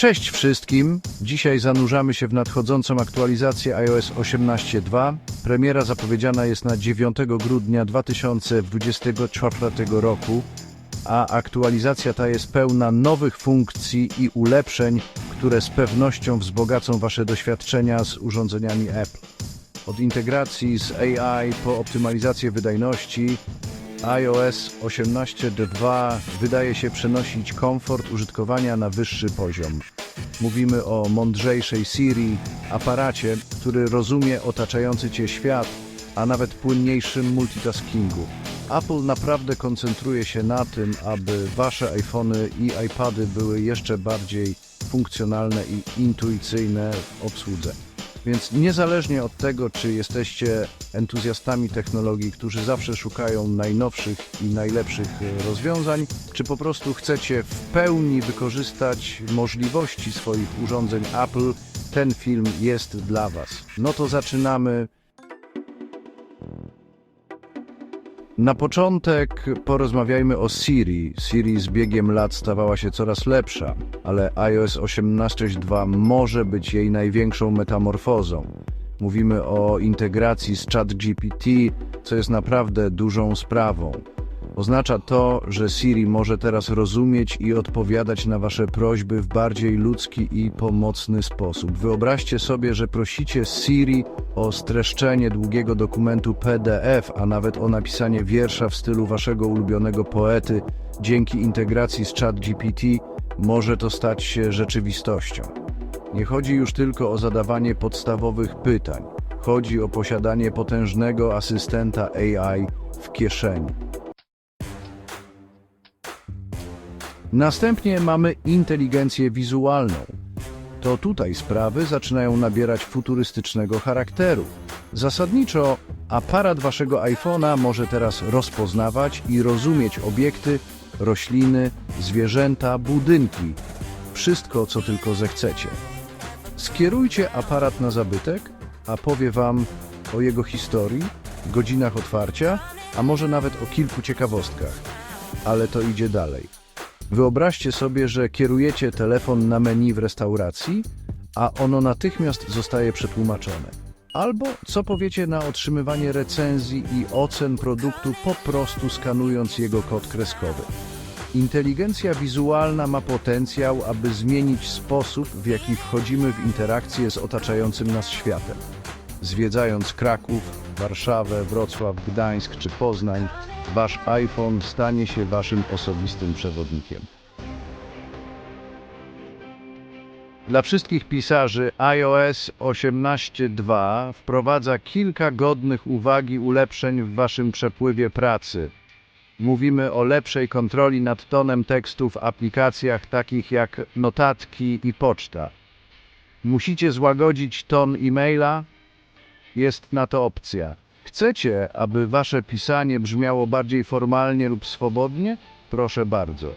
Cześć wszystkim! Dzisiaj zanurzamy się w nadchodzącą aktualizację iOS 18.2. Premiera zapowiedziana jest na 9 grudnia 2024 roku, a aktualizacja ta jest pełna nowych funkcji i ulepszeń, które z pewnością wzbogacą Wasze doświadczenia z urządzeniami Apple. Od integracji z AI po optymalizację wydajności, iOS 18.2 wydaje się przenosić komfort użytkowania na wyższy poziom. Mówimy o mądrzejszej Siri, aparacie, który rozumie otaczający Cię świat, a nawet płynniejszym multitaskingu. Apple naprawdę koncentruje się na tym, aby Wasze iPhony i iPady były jeszcze bardziej funkcjonalne i intuicyjne w obsłudze. Więc niezależnie od tego, czy jesteście entuzjastami technologii, którzy zawsze szukają najnowszych i najlepszych e, rozwiązań, czy po prostu chcecie w pełni wykorzystać możliwości swoich urządzeń Apple, ten film jest dla Was. No to zaczynamy. Na początek porozmawiajmy o Siri. Siri z biegiem lat stawała się coraz lepsza, ale iOS 18.2 może być jej największą metamorfozą. Mówimy o integracji z ChatGPT, co jest naprawdę dużą sprawą. Oznacza to, że Siri może teraz rozumieć i odpowiadać na Wasze prośby w bardziej ludzki i pomocny sposób. Wyobraźcie sobie, że prosicie Siri o streszczenie długiego dokumentu PDF, a nawet o napisanie wiersza w stylu Waszego ulubionego poety. Dzięki integracji z ChatGPT może to stać się rzeczywistością. Nie chodzi już tylko o zadawanie podstawowych pytań. Chodzi o posiadanie potężnego asystenta AI w kieszeni. Następnie mamy inteligencję wizualną. To tutaj sprawy zaczynają nabierać futurystycznego charakteru. Zasadniczo aparat waszego iPhone'a może teraz rozpoznawać i rozumieć obiekty, rośliny, zwierzęta, budynki. Wszystko, co tylko zechcecie. Skierujcie aparat na zabytek, a powie wam o jego historii, godzinach otwarcia, a może nawet o kilku ciekawostkach. Ale to idzie dalej. Wyobraźcie sobie, że kierujecie telefon na menu w restauracji, a ono natychmiast zostaje przetłumaczone. Albo co powiecie na otrzymywanie recenzji i ocen produktu po prostu skanując jego kod kreskowy. Inteligencja wizualna ma potencjał, aby zmienić sposób, w jaki wchodzimy w interakcję z otaczającym nas światem. Zwiedzając Kraków, Warszawę, Wrocław, Gdańsk czy Poznań, wasz iPhone stanie się waszym osobistym przewodnikiem. Dla wszystkich pisarzy iOS 18.2 wprowadza kilka godnych uwagi ulepszeń w waszym przepływie pracy. Mówimy o lepszej kontroli nad tonem tekstu w aplikacjach takich jak notatki i poczta. Musicie złagodzić ton e-maila? Jest na to opcja. Chcecie, aby wasze pisanie brzmiało bardziej formalnie lub swobodnie? Proszę bardzo.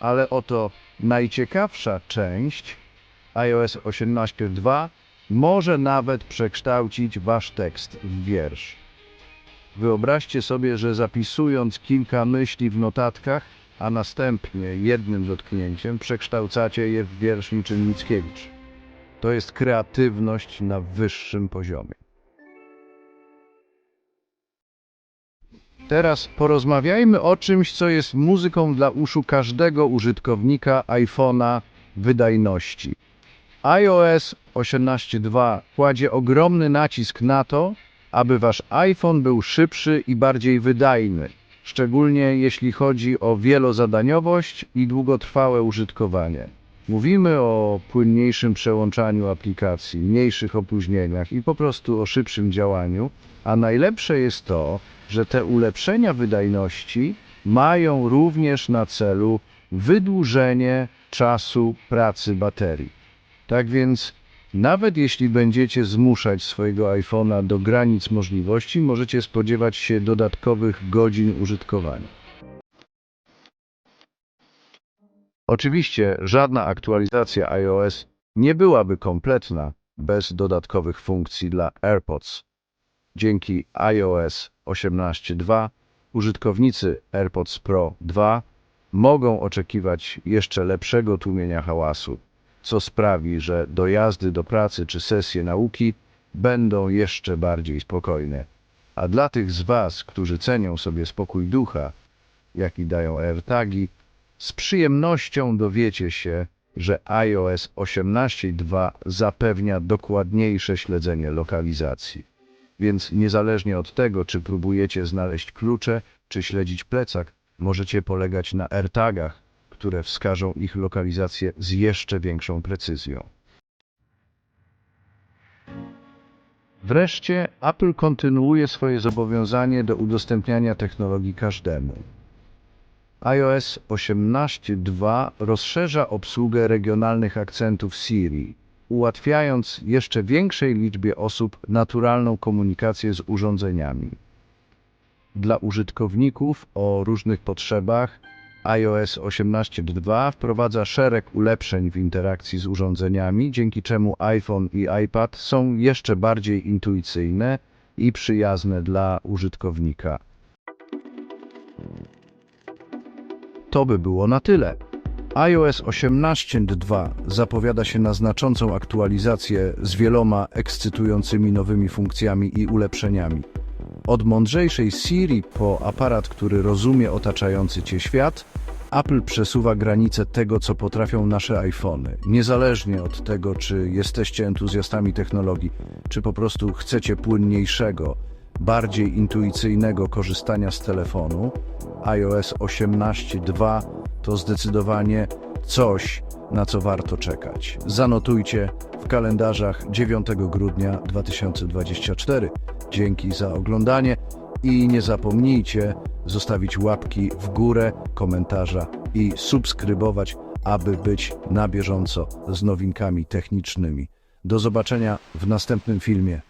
Ale oto najciekawsza część iOS 18.2 może nawet przekształcić wasz tekst w wiersz. Wyobraźcie sobie, że zapisując kilka myśli w notatkach, a następnie jednym dotknięciem przekształcacie je w wiersz niczym Mickiewicz. To jest kreatywność na wyższym poziomie. Teraz porozmawiajmy o czymś, co jest muzyką dla uszu każdego użytkownika iPhone'a wydajności. iOS 18.2 kładzie ogromny nacisk na to, aby wasz iPhone był szybszy i bardziej wydajny, szczególnie jeśli chodzi o wielozadaniowość i długotrwałe użytkowanie. Mówimy o płynniejszym przełączaniu aplikacji, mniejszych opóźnieniach i po prostu o szybszym działaniu, a najlepsze jest to, że te ulepszenia wydajności mają również na celu wydłużenie czasu pracy baterii. Tak więc nawet jeśli będziecie zmuszać swojego iPhone'a do granic możliwości, możecie spodziewać się dodatkowych godzin użytkowania. Oczywiście żadna aktualizacja iOS nie byłaby kompletna bez dodatkowych funkcji dla AirPods. Dzięki iOS 18.2 użytkownicy AirPods Pro 2 mogą oczekiwać jeszcze lepszego tłumienia hałasu, co sprawi, że dojazdy do pracy czy sesje nauki będą jeszcze bardziej spokojne. A dla tych z Was, którzy cenią sobie spokój ducha, jaki dają AirTagi, z przyjemnością dowiecie się, że iOS 18.2 zapewnia dokładniejsze śledzenie lokalizacji. Więc niezależnie od tego, czy próbujecie znaleźć klucze, czy śledzić plecak, możecie polegać na AirTagach, które wskażą ich lokalizację z jeszcze większą precyzją. Wreszcie Apple kontynuuje swoje zobowiązanie do udostępniania technologii każdemu. iOS 18.2 rozszerza obsługę regionalnych akcentów Siri, ułatwiając jeszcze większej liczbie osób naturalną komunikację z urządzeniami. Dla użytkowników o różnych potrzebach iOS 18.2 wprowadza szereg ulepszeń w interakcji z urządzeniami, dzięki czemu iPhone i iPad są jeszcze bardziej intuicyjne i przyjazne dla użytkownika. To by było na tyle. iOS 18.2 zapowiada się na znaczącą aktualizację z wieloma ekscytującymi nowymi funkcjami i ulepszeniami. Od mądrzejszej Siri po aparat, który rozumie otaczający cię świat, Apple przesuwa granice tego, co potrafią nasze iPhony. Niezależnie od tego, czy jesteście entuzjastami technologii, czy po prostu chcecie płynniejszego, bardziej intuicyjnego korzystania z telefonu, iOS 18.2 to zdecydowanie coś, na co warto czekać. Zanotujcie w kalendarzach 9 grudnia 2024. Dzięki za oglądanie i nie zapomnijcie zostawić łapki w górę, komentarza i subskrybować, aby być na bieżąco z nowinkami technicznymi. Do zobaczenia w następnym filmie.